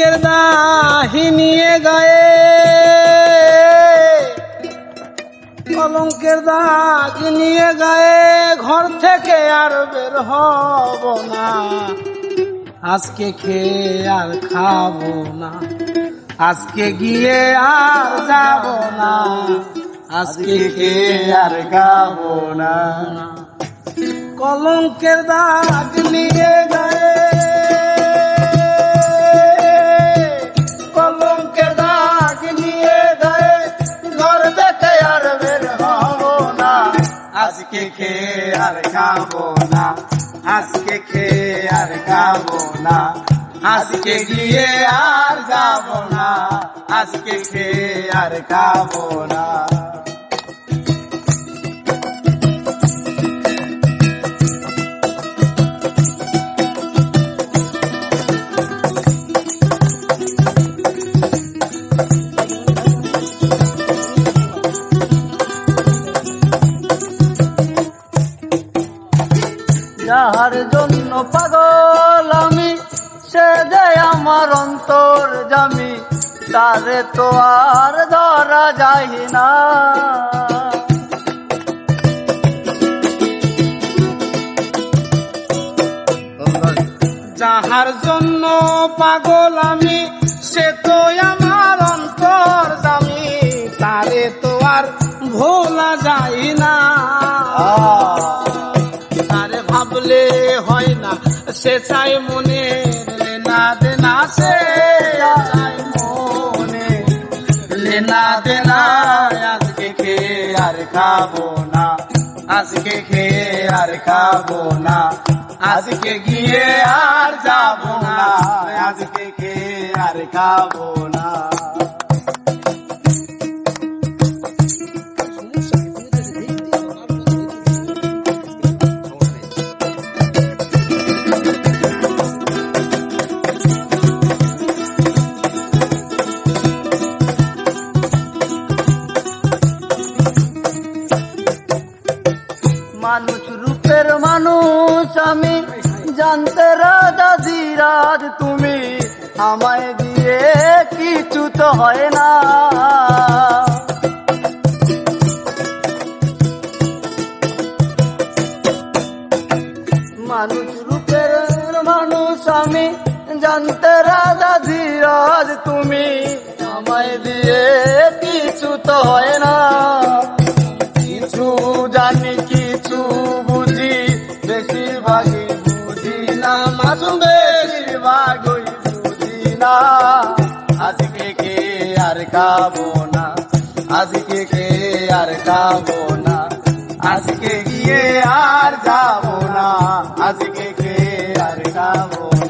দাহি নিয়ে গায়ে। কলঙ্কের দাগ নিয়ে গায়ে, ঘর থেকে আর বের হব না। আজকে খেয়ে আর খাব না। আজকে গিয়ে আর যাব না। আজকে খেয়ে আর গাবো না। কলঙ্কের দাগ নিয়ে গায়ে আজকে খেয়ে আর খাব না। আজকে খেয়ে আর খাব না। আজকে গিয়ে আর যাব না। আজকে খেয়ে আর খাব না। জন্য পাগল আমি। সে যে আমার অন্তর জামি, তারে তো আর ধরা যায় না। যাহার জন্য পাগল আমি, সে তো আমার হয় না, সে চাই মনে লেনা দেনা সে চাই মনে লেনা দেনা আজকে খেয়ে আর খাব না, আজকে খেয়ে আর খাব না, আজকে গিয়ে আর যাব না, আজকে খেয়ে আর খাব মানুষ, রূপের মানুষ, আমি জানতে রাজা জিরাজ, তুমি আমায় দিয়ে কিছু তো হয় না। মানুষ, রূপের মানুষ, আমি জানতে রাজা ধীরাজ তুমি আমায় দিয়ে কিছু তো হয় না। খাব না। আজকে কে আর খাব না। আজকে গিয়ে আর যাব না। আজকে কে আর খাব না।